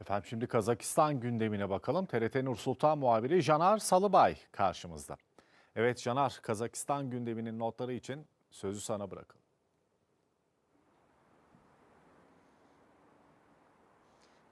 Efendim şimdi Kazakistan gündemine bakalım. TRT Nur Sultan muhabiri Canar Salıbay karşımızda. Evet Canar, Kazakistan gündeminin notları için sözü sana bırakalım.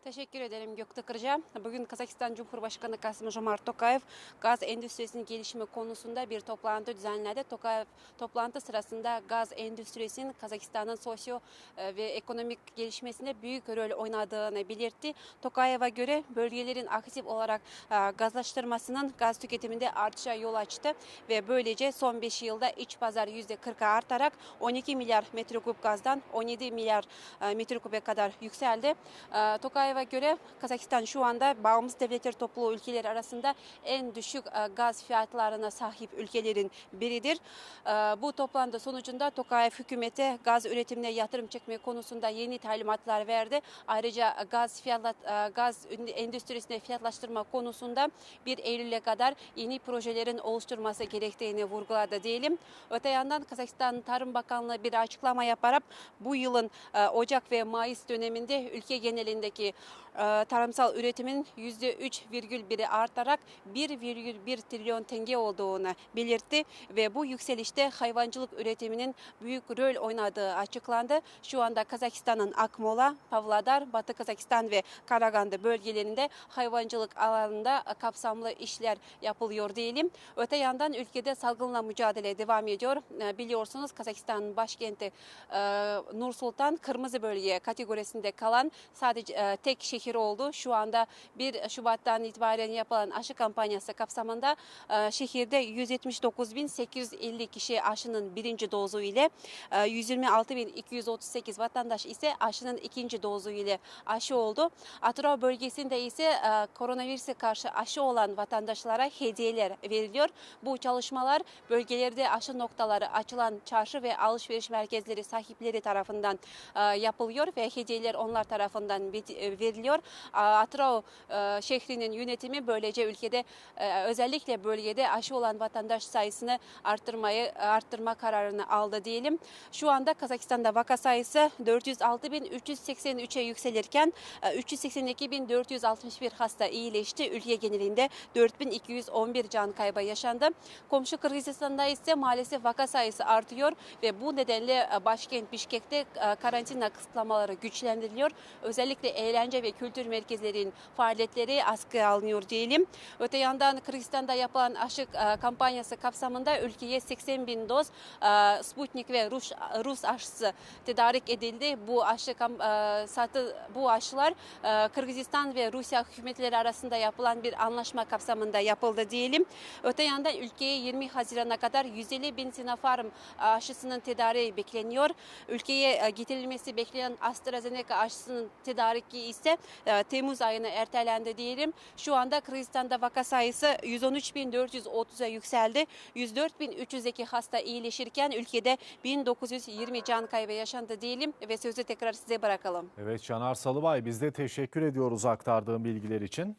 Teşekkür ederim Gökte Kırca. Bugün Kazakistan Cumhurbaşkanı Kasım Jomart Tokayev gaz endüstrisinin gelişimi konusunda bir toplantı düzenledi. Tokayev toplantı sırasında gaz endüstrisinin Kazakistan'ın sosyo e, ve ekonomik gelişmesinde büyük rol oynadığını belirtti. Tokayev'e göre bölgelerin aktif olarak e, gazlaştırmasının gaz tüketiminde artışa yol açtı ve böylece son 5 yılda iç pazar %40'a artarak 12 milyar metreküp gazdan 17 milyar e, metreküpe kadar yükseldi. E, Tokayev'e göre Kazakistan şu anda bağımsız devletler topluluğu ülkeleri arasında en düşük e, gaz fiyatlarına sahip ülkelerin biridir. E, Bu toplantı sonucunda Tokayev hükümete gaz üretimine yatırım çekme konusunda yeni talimatlar verdi. Ayrıca gaz fiyatla, e, gaz endüstrisine fiyatlaştırma konusunda 1 Eylül'e kadar yeni projelerin oluşturması gerektiğini vurguladı diyelim. Öte yandan Kazakistan Tarım Bakanlığı bir açıklama yaparak bu yılın Ocak ve Mayıs döneminde ülke genelindeki tarımsal üretimin %3,1'i artarak 1,1 trilyon tenge olduğunu belirtti ve bu yükselişte hayvancılık üretiminin büyük rol oynadığı açıklandı. Şu anda Kazakistan'ın Akmola, Pavlodar, Batı Kazakistan ve Karaganda bölgelerinde hayvancılık alanında kapsamlı işler yapılıyor diyelim. Öte yandan ülkede salgınla mücadele devam ediyor. E, Biliyorsunuz Kazakistan başkenti e, Nur Sultan kırmızı bölge kategorisinde kalan sadece e, tek şehir oldu. Şu anda 1 Şubat'tan itibaren yapılan aşı kampanyası kapsamında e, şehirde 179.850 kişi aşının birinci dozu ile e, 126.238 vatandaş ise aşının ikinci dozu ile aşı oldu. Atrao bölgesinde ise e, koronavirüse karşı aşı olan vatandaşlara hediyeler veriliyor. Bu çalışmalar bölgelerde aşı noktaları açılan çarşı ve alışveriş merkezleri sahipleri tarafından e, yapılıyor ve hediyeler onlar tarafından e, veriliyor. Atrao e, şehrinin yönetimi böylece ülkede e, özellikle bölgede aşı olan vatandaş sayısını arttırmayı arttırma kararını aldı diyelim. Şu anda Kazakistan'da vaka sayısı 406.383'e yükselirken e, 382.461 hasta iyileşti. Ülke genelinde 4211 can kaybı yaşandı. Komşu Kırgızistan'da ise maalesef vaka sayısı artıyor ve bu nedenle e, başkent Bişkek'te e, karantina kısıtlamaları güçlendiriliyor. Özellikle eğlence ve kültür merkezlerinin faaliyetleri askıya alınıyor diyelim. Öte yandan Kırgızistan'da yapılan aşı e, kampanyası kapsamında ülkeye 80 bin doz e, Sputnik ve Rus, Rus aşısı tedarik edildi. Bu aşı e, satı bu aşılar Kırgızistan ve Rusya hükümetleri arasında yapılan bir anlaşma kapsamında yapıldı diyelim. Öte yandan ülkeye 20 Haziran'a kadar 150 bin Sinopharm aşısının tedariği bekleniyor. Ülkeye getirilmesi beklenen AstraZeneca aşısının tedariki ise e, Temmuz ayına ertelendi diyelim. Şu anda Kırgızistan'da vaka sayısı 113.430'a yükseldi. 104.302 hasta iyileşirken ülkede 1920 can kaybı yaşandı diyelim ve sözü tekrar size bırakalım. Evet Canar Salıbay biz de teşekkür ediyoruz aktardığın bilgiler için.